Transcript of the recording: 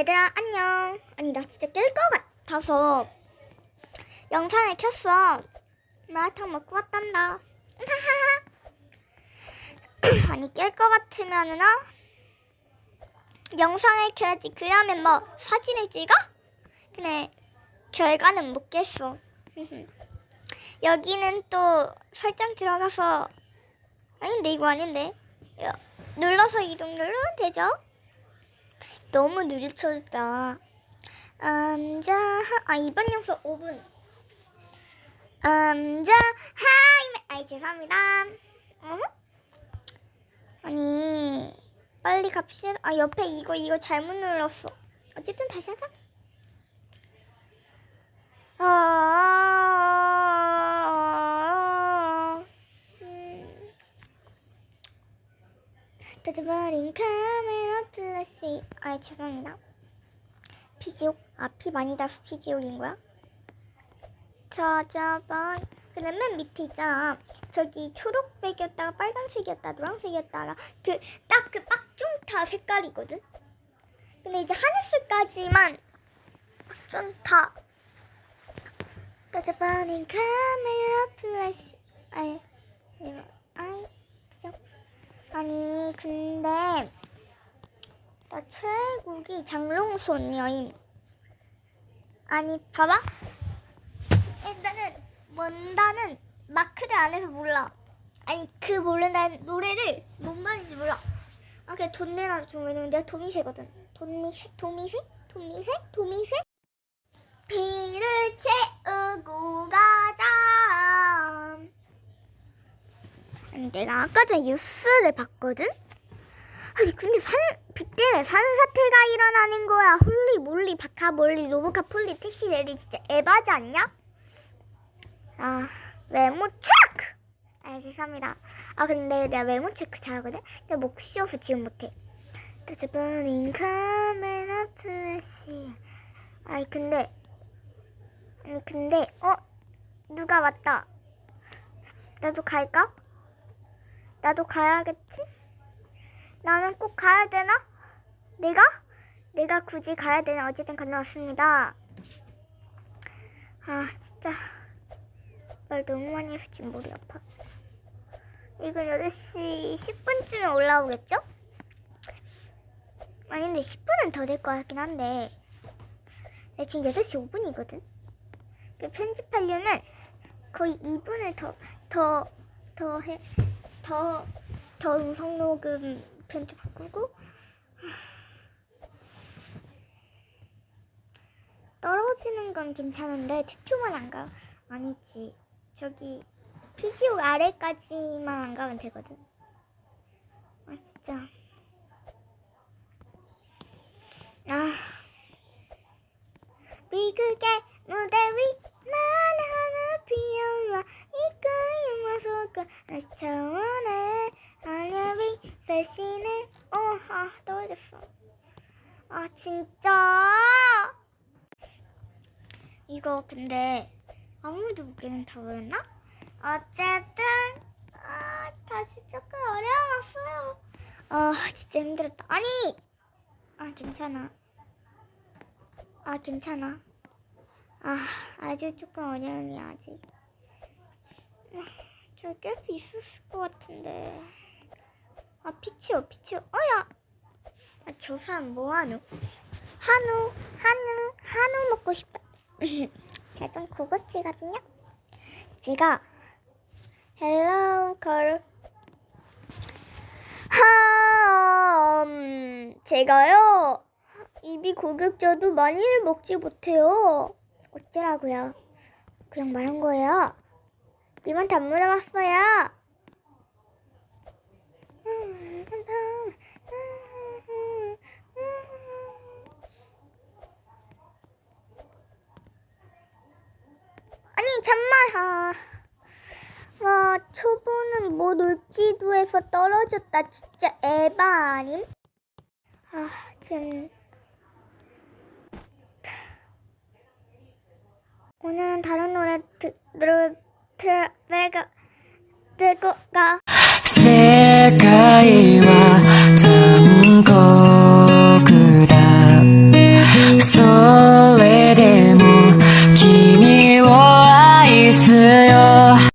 얘들아 안녕. 아니 나 진짜 깰 것 같아서 영상을 켰어. 마라탕 먹고 왔단다. 아니 깰 것 같으면은 어? 영상을 켜야지. 그러면 뭐 사진을 찍어? 근데 결과는 못 깼어. 여기는 또 설정 들어가서 아닌데 이거 아닌데 야, 눌러서 이동 누르면 되죠? 너무 느릿쳐졌다. 암자 아 이번 영상 5분. 암자 하이 아이 죄송합니다. 어? 아니 빨리 갑시다. 아 옆에 이거 이거 잘못 눌렀어. 어쨌든 다시 하자. 아, 터져버린 카메라 플래시. 아 죄송합니다. 피지옥? 아 피 많이 달수 피지옥인 거야? 찾아봐. 근데 맨 밑에 있잖아. 저기 초록색이었다가 빨간색이었다 노란색이었다가 그 딱 그 빡종타 색깔이거든. 근데 이제 하늘색까지만 빡종타. 터져버린 카메라 플래시. 진짜. 아니 근데 나 최애곡이 장롱손 여임. 아니 봐봐. 일단은 뭔다는 마크를 안 해서 몰라. 아니 그 모른다는 노래를 뭔 말인지 몰라. 아 그냥 돈 내놔 좀 왜냐면 내가 도미새거든. 도미새 도미새 도미새 도미새 비를 채우고 가 내가 아까 전에 뉴스를 봤거든. 아니 근데 산, 비 때문에 산사태가 일어나는 거야. 홀리 몰리 바카 몰리 로보카 폴리 택시 내리 진짜 에바지 않냐? 아 외모 체크! 아 죄송합니다. 아 근데 내가 외모 체크 잘하거든? 근데 목 쉬어서 지금 못해. 터져버린 카메라 플래시 아니 근데 아니 근데 어? 누가 왔다. 나도 갈까? 나도 가야겠지? 나는 꼭 가야 되나? 내가? 내가 굳이 가야 되나? 어쨌든 갔나왔습니다. 아 진짜 말 너무 많이 해서 지금 머리 아파. 이건 8시 10분쯤에 올라오겠죠? 아니 근데 10분은 더 될 것 같긴 한데 나 지금 8시 5분이거든? 그 편집하려면 거의 2분을 더, 더, 더 해, 더, 더 음성 녹음 편집 바꾸고 떨어지는 건 괜찮은데 태초만 안 가. 아니지. 저기 피지옥 아래까지만 안 가면 되거든. 아 진짜. 아. 미국의 무대 위만 하 차원에 하늘이 배신해 어아 떨어졌어. 아 진짜? 이거 근데 아무도 못다 버렸나? 어쨌든 아 다시 조금 어려웠어요 아 진짜 힘들었다. 아니! 아 괜찮아. 아 괜찮아. 아 아주 조금 어려움이 아직 저깰 수 있었을 것 같은데. 아 피치오 피치오 어야. 아, 저 사람 뭐하노? 한우 한우 한우 먹고 싶다. 제가 좀 고급지거든요. 제가 헬로 걸 하, 음, 제가요 입이 고급져도 많이를 먹지 못해요. 어쩌라고요? 그냥 말한 거예요 님한테 안 물어봤어요 아니 잠만 아. 와 초보는 뭐 놀지도 해서 떨어졌다 진짜 에바 아님? 아 지금 오늘은 다른 노래 드, 들, 들, 가. 세가의